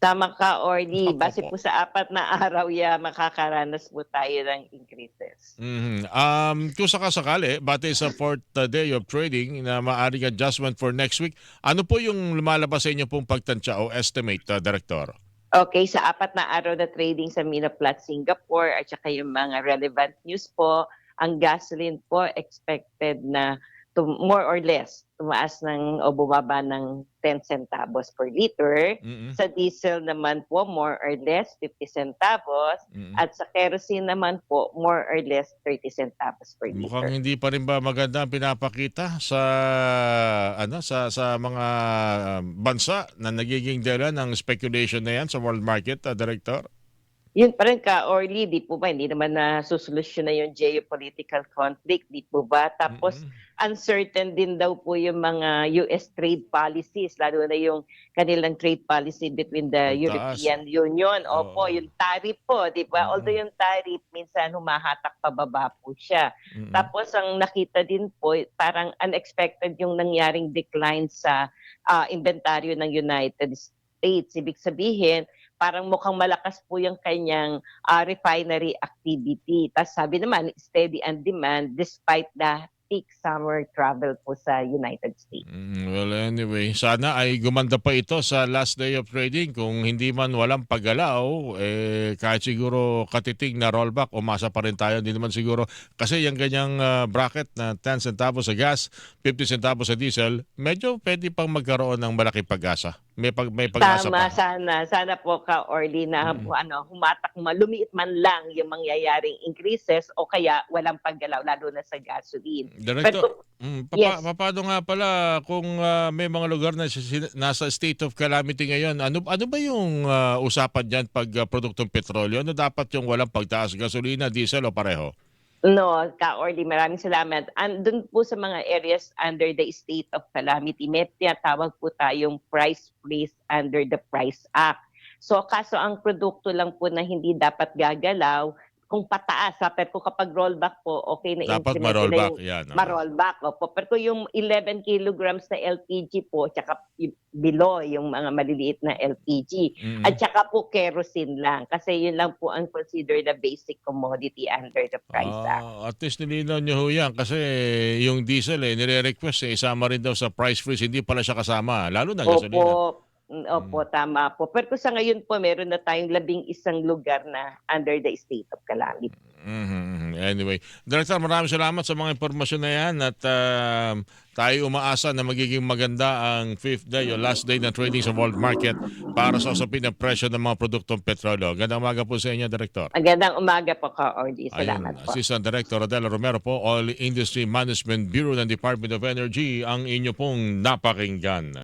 Tama ka, Orly. Base po sa apat na araw, ya, makakaranas po tayo ng increases. Mhm. Um, kung sakasakali, bate sa fourth uh, day of trading na maaring adjustment for next week, ano po yung lumalabas sa inyo pong pagtansya o estimate, uh, Director? Okay, sa apat na araw na trading sa Minaplat, Singapore at saka yung mga relevant news po, ang gasoline po expected na more or less tumaas ng o bumaba ng 10 centavos per liter. Mhm. Sa diesel naman po, more or less 50 centavos. Mhm. At sa kerosene naman po, more or less 30 centavos per Mukhang liter. hindi pa rin ba maganda ang pinapakita sa ano sa sa mga um, bansa na nagiging dala ng speculation na yan sa world market, uh, Director? Yun pa rin ka, Orly, di po ba, hindi naman na susolusyon na yung geopolitical conflict, di po ba? Tapos, Mhm. uncertain din daw po yung mga US trade policies, lalo na yung kanilang trade policy between the Ang taas. European Union. Opo, Oo. yung tariff po, di ba? Mhm. Although yung tariff, minsan humahatak pababa po siya. Mhm. Tapos, ang nakita din po, parang unexpected yung nangyaring decline sa ah, inventaryo ng United States. Ibig sabihin, parang mukhang malakas po yung kanyang ah, refinery activity. Tapos sabi naman, steady and demand despite the peak summer travel po sa United States. Mm, Well, anyway, sana ay gumanda pa ito sa last day of trading. Kung hindi man walang paggalaw, eh, kahit siguro katitig na rollback, umasa pa rin tayo. Hindi naman siguro, kasi yung ganyang ah, bracket na 10 centavos sa gas, 50 centavos sa diesel, medyo pwede pang magkaroon ng malaking pag-asa. May, pag, may pag-asa Tama, pa. sana. Sana po ka, Orly, na Mm. ano, humatak, ma- lumiit man lang yung mangyayaring increases o kaya walang paggalaw, lalo na sa gasoline. Director, mm, papa, Yes. paano nga pala kung ah, may mga lugar na nasa state of calamity ngayon, ano ano ba yung ah, usapan diyan pag ah, produktong petrolyo? Ano dapat yung walang pagtaas gasolina, diesel o pareho? No, ka Orly, maraming salamat. Andun po sa mga areas under the state of calamity, may tinatawag po tayong price freeze under the Price Act. So kaso ang produkto lang po na hindi dapat gagalaw, kung pataas, ha, pero kung kapag rollback po, okay na Dapat ma-rollback na yung yan. ah. ma-rollback. Opo. Pero kung yung 11 kilograms na LPG po, tsaka below yung mga maliliit na LPG, Mm. at saka po kerosene lang. Kasi yun lang po ang considered the basic commodity under the Price Act. Ah, at least nilinaw nyo ho yan kasi yung diesel eh, nire-request eh, isama rin daw sa price freeze, hindi pala siya kasama, lalo na gasolina. Opo. Mm, Opo, tama po. Pero sa ngayon po, meron na tayong labing isang lugar na under the state of calamity. Mhm, Anyway, Director, maraming salamat sa mga impormasyon na yan at um, tayo umaasa na magiging maganda ang fifth day o last day ng trading sa world market para sa usapin ng presyo ng mga produktong petrolyo. Gandang umaga po sa inyo, Director. Magandang umaga po, Ka-Orly. Salamat Ayun, po. Assistant Director Adela Romero po, Oil Industry Management Bureau ng Department of Energy, ang inyo pong napakinggan.